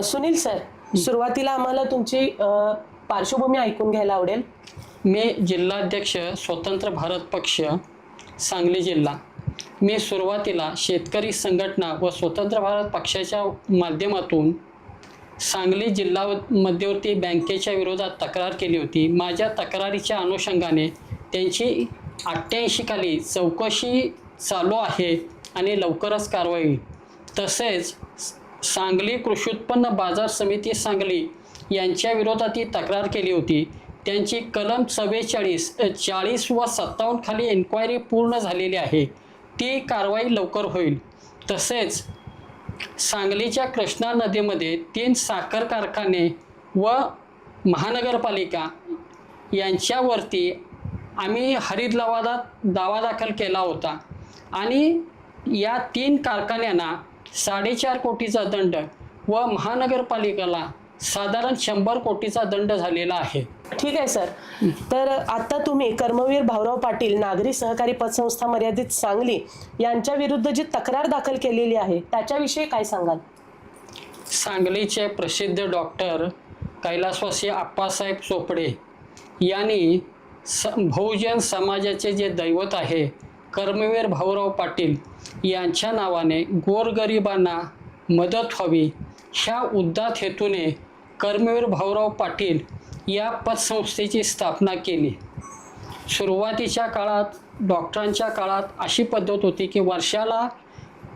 Sunil sir सुरुवातीला आम्हाला तुमची पार्श्वभूमी ऐकून घ्यायला आवडेल. मी जिल्हाध्यक्ष स्वतंत्र भारत पक्ष सांगली जिल्हा. मी सुरुवातीला शेतकरी संघटना व स्वतंत्र भारत पक्षाच्या माध्यमातून सांगली जिल्हा मध्यवर्ती बँकेच्या विरोधात तक्रार केली होती. माझ्या तक्रारीच्या अनुषंगाने त्यांची अठ्ठ्याऐंशी खाली चौकशी चालू आहे आणि लवकरच कारवाई तसेच सांगली कृषी उत्पन्न बाजार समिती सांगली यांच्या विरोधात ही तक्रार केली होती. त्यांची कलम चव्वेचाळीस चाळीस व सत्तावन्न खाली एन्क्वायरी पूर्ण झालेली आहे. ती कारवाई लवकर होईल. तसेच सांगलीच्या कृष्णा नदीमध्ये तीन साखर कारखाने व महानगरपालिका यांच्यावरती आम्ही हरित लवादात दावा दाखल केला होता. आणि या तीन कारखान्यांना साडेचार कोटीचा दंड व महानगरपालिकेला साधारण शंभर कोटीचा दंड झालेला आहे. ठीक आहे सर. तर आता तुम्ही कर्मवीर भाऊराव पाटील नागरी सहकारी पतसंस्था मर्यादित सांगली यांच्या विरुद्ध जी तक्रार दाखल केलेली आहे त्याच्याविषयी काय सांगाल? सांगलीचे प्रसिद्ध डॉक्टर कैलासवासी आप्पासाहेब चोपडे यांनी स बहुजन समाजाचे जे दैवत आहे कर्मवीर भाऊराव पाटील यांच्या नावाने गोरगरिबांना मदत व्हावी ह्या उद्दात हेतूने कर्मवीर भाऊराव पाटील या पतसंस्थेची स्थापना केली. सुरुवातीच्या काळात डॉक्टरांच्या काळात अशी पद्धत होती की वर्षाला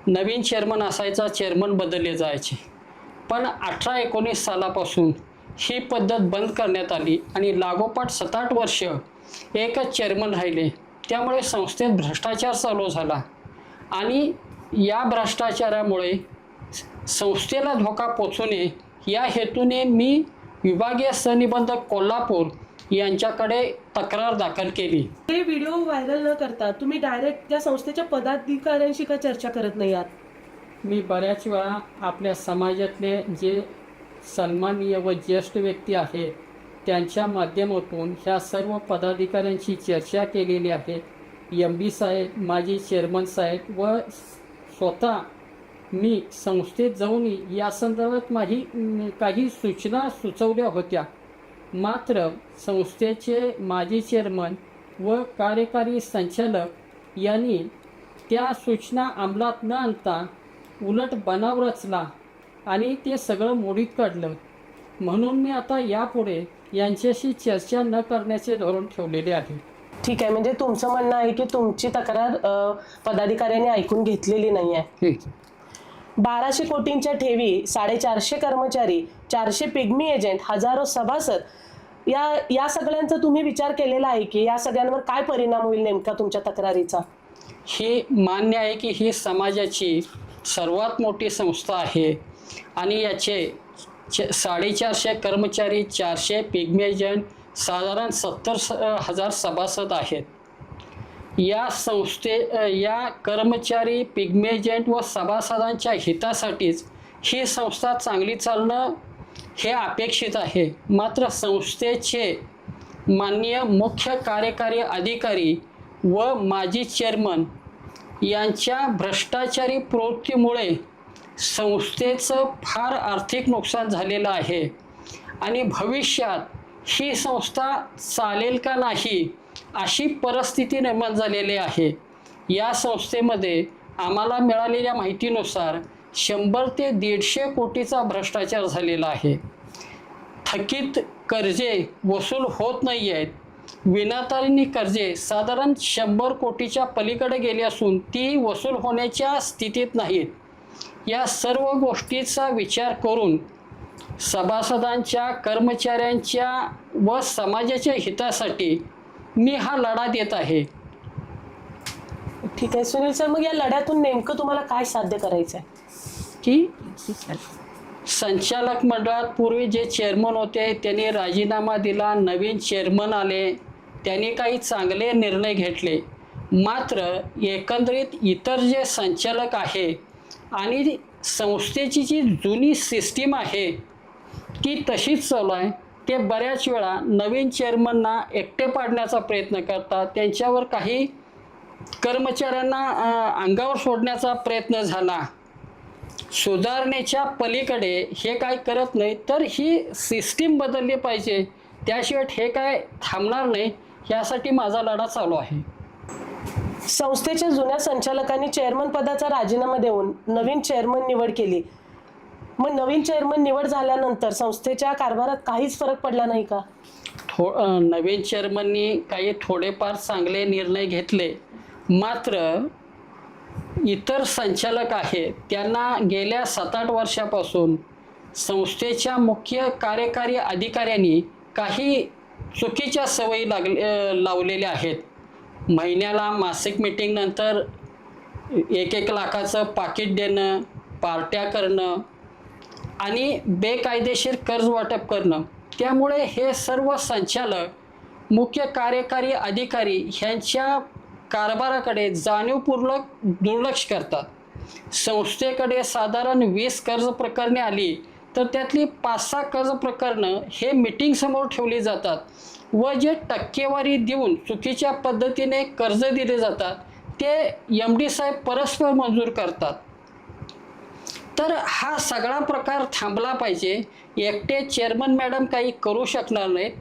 नवीन चेअरमन असायचा चेअरमन बदलले जायचे. पण अठरा एकोणीस सालापासून ही पद्धत बंद करण्यात आली आणि लागोपाठ सात आठ वर्ष एकच चेअरमन राहिले. त्यामुळे संस्थेत भ्रष्टाचार चालू झाला. आणि या भ्रष्टाचारामुळे संस्थेला धोका पोचू नये या हेतूने मी विभागीय सहनिबंधक कोल्हापूर यांच्याकडे तक्रार दाखल केली. हे व्हिडिओ व्हायरल न करता तुम्ही डायरेक्ट त्या संस्थेच्या पदाधिकाऱ्यांशी का चर्चा करत नाही आहात? मी बऱ्याच वेळा आपल्या समाजातले जे सन्माननीय व ज्येष्ठ व्यक्ती आहेत त्यांच्या माध्यमातून ह्या सर्व पदाधिकाऱ्यांशी चर्चा केलेली आहे. एम बी साहेब माजी चेअरमन साहेब व स्वतः मी संस्थेत जाऊन या संदर्भात माझी काही सूचना सुचवल्या होत्या. मात्र संस्थेचे माजी चेअरमन व कार्यकारी संचालक यांनी त्या सूचना अंमलात न आणता उलट बनाव रचला आणि ते सगळं मोडीत काढलं. म्हणून मी आता यापुढे यांच्याशी चर्चा न करण्याचे धोरण ठेवलेले आहे. ठीक आहे म्हणजे तुमचं म्हणणं आहे की तुमची तक्रार अ, पदाधिकाऱ्यांनी ऐकून घेतलेली नाही आहे. बाराशे कोटींच्या ठेवी साडेचारशे कर्मचारी चारशे पिग्मी एजंट हजारो सभासद या या सगळ्यांचा तुम्ही विचार केलेला आहे की या सगळ्यांवर काय परिणाम होईल नेमका तुमच्या तक्रारीचा? हे मान्य आहे की ही समाजाची सर्वात मोठी संस्था आहे आणि याचे च- साडेचारशे कर्मचारी चारशे पिग्मी एजंट साधारण सत्तर स हजार सभासद आहेत. या संस्थे या कर्मचारी पिग्मेजेंट व सभासदांच्या हितासाठीच ही संस्था चांगली चालणं हे अपेक्षित आहे. मात्र संस्थेचे माननीय मुख्य कार्यकारी अधिकारी व माजी चेअरमन यांच्या भ्रष्टाचारी प्रवृत्तीमुळे संस्थेचं फार आर्थिक नुकसान झालेलं आहे. आणि भविष्यात ही संस्था चालेल का नाही अशी परिस्थिती निर्माण झालेली आहे. या संस्थेमध्ये आम्हाला मिळालेल्या माहितीनुसार शंभर ते दीडशे कोटीचा भ्रष्टाचार झालेला आहे. थकीत कर्जे वसूल होत नाही आहेत. विनातारिणी कर्जे साधारण शंभर कोटीच्या पलीकडे गेली असून ती वसूल होण्याच्या स्थितीत नाहीत. या सर्व गोष्टीचा विचार करून सभासदांच्या कर्मचाऱ्यांच्या व समाजाच्या हितासाठी मी हा लढा देत आहे. ठीक आहे सुनील सर मग या लढ्यातून नेमकं तुम्हाला काय साध्य करायचं आहे. की संचालक मंडळात पूर्वी जे चेअरमन होते त्यांनी राजीनामा दिला नवीन चेअरमन आले त्यांनी काही चांगले निर्णय घेतले. मात्र एकंदरीत इतर जे संचालक आहे आणि संस्थेची जी जुनी सिस्टीम आहे ती तशीच चालू आहे. ते बऱ्याच वेळा नवीन चेअरमनना एकटे पाडण्याचा प्रयत्न करतात. त्यांच्यावर काही कर्मचाऱ्यांना अंगावर सोडण्याचा प्रयत्न झाला. सुधारणेच्या पलीकडे हे काय करत नाही तर ही सिस्टीम बदलली पाहिजे. त्याशिवाय हे काय थांबणार नाही यासाठी माझा लढा चालू आहे. संस्थेच्या जुन्या संचालकांनी चेअरमन पदाचा राजीनामा देऊन नवीन चेअरमन निवड केली. मग नवीन चेअरमन निवड झाल्यानंतर संस्थेच्या कारभारात काहीच फरक पडला नाही का? थो नवीन चेअरमननी काही थोडेफार चांगले निर्णय घेतले. मात्र इतर संचालक आहेत त्यांना गेल्या सात आठ वर्षापासून संस्थेच्या मुख्य कार्यकारी अधिकाऱ्यांनी काही चुकीच्या सवयी लाग लावलेल्या आहेत. महिन्याला मासिक मिटिंगनंतर एक एक लाखाचं पाकिट देणं पार्ट्या करणं आणि बेकायदेशीर कर्ज वाटप करणं. त्यामुळे हे सर्व संचालक मुख्य कार्यकारी अधिकारी ह्यांच्या कारभाराकडे जाणीवपूर्वक दुर्लक्ष करतात. संस्थेकडे साधारण वीस कर्ज प्रकरणे आली तर त्यातली पाच सहा कर्ज प्रकरणं हे मिटिंगसमोर ठेवली जातात व जे टक्केवारी देऊन चुकीच्या पद्धतीने कर्ज दिले जातात ते एम डी साहेब परस्पर मंजूर करतात. तर हा सगळा प्रकार थांबला पाहिजे. एकटे चेअरमन मॅडम काही करू शकणार नाहीत.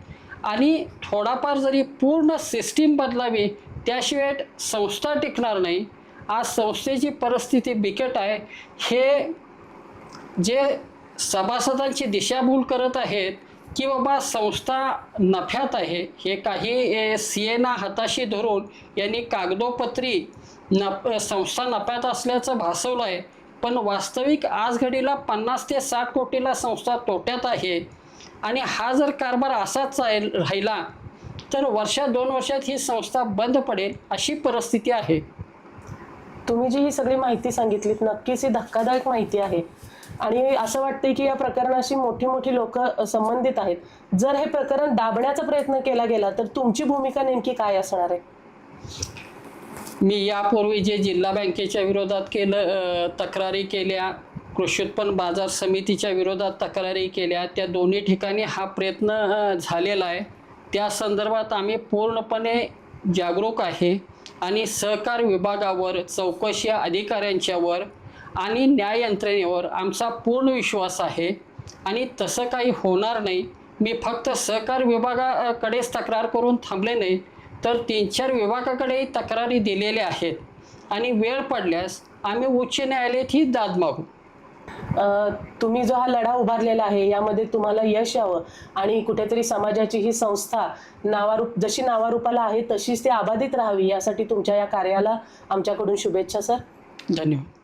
आणि थोडाफार जरी पूर्ण सिस्टीम बदलावी त्याशिवाय संस्था टिकणार नाही. आज संस्थेची परिस्थिती बिकट आहे. हे जे सभासदांची दिशाभूल करत आहेत की बाबा संस्था नफ्यात आहे हे काही सी एना हाताशी धरून यांनी कागदोपत्री नफ संस्था नफ्यात असल्याचं भासवलं आहे. पण वास्तविक आज घडीला पन्नास ते साठ कोटीला संस्था तोट्यात आहे. आणि हा जर कारभार असाच राहिला तर वर्षा दोन वर्षात ही संस्था बंद पडेल अशी परिस्थिती आहे. तुम्ही जी ही सगळी माहिती सांगितलीत नक्कीच ही धक्कादायक माहिती आहे. आणि असं वाटतंय की या प्रकरणाशी मोठी मोठी लोक संबंधित आहेत. जर हे प्रकरण दाबण्याचा प्रयत्न केला गेला तर तुमची भूमिका नेमकी काय असणार आहे? मी यापूर्वी जे जिल्हा बँकेच्या विरोधात केलं तक्रारी केल्या कृषी उत्पन्न बाजार समितीच्या विरोधात तक्रारी केल्या त्या दोन्ही ठिकाणी हा प्रयत्न झालेला आहे. त्या संदर्भात आम्ही पूर्णपणे जागरूक आहे आणि सहकार विभागावर चौकशी अधिकाऱ्यांच्यावर आणि न्याय यंत्रणेवर आमचा पूर्ण विश्वास आहे आणि तसं काही होणार नाही. मी फक्त सहकार विभागाकडेच तक्रार करून थांबले नाही. तर तीन चार विभागाकडेही तक्रारी दिलेल्या आहेत. आणि वेळ पडल्यास आम्ही उच्च न्यायालयात ही दाद मागू. अ, तुम्ही जो हा लढा उभारलेला आहे यामध्ये तुम्हाला यश यावं. आणि कुठेतरी समाजाची ही संस्था नावारूप जशी नावारूपाला आहे तशीच ती अबाधित राहावी यासाठी तुमच्या या कार्याला आमच्याकडून शुभेच्छा सर. धन्यवाद.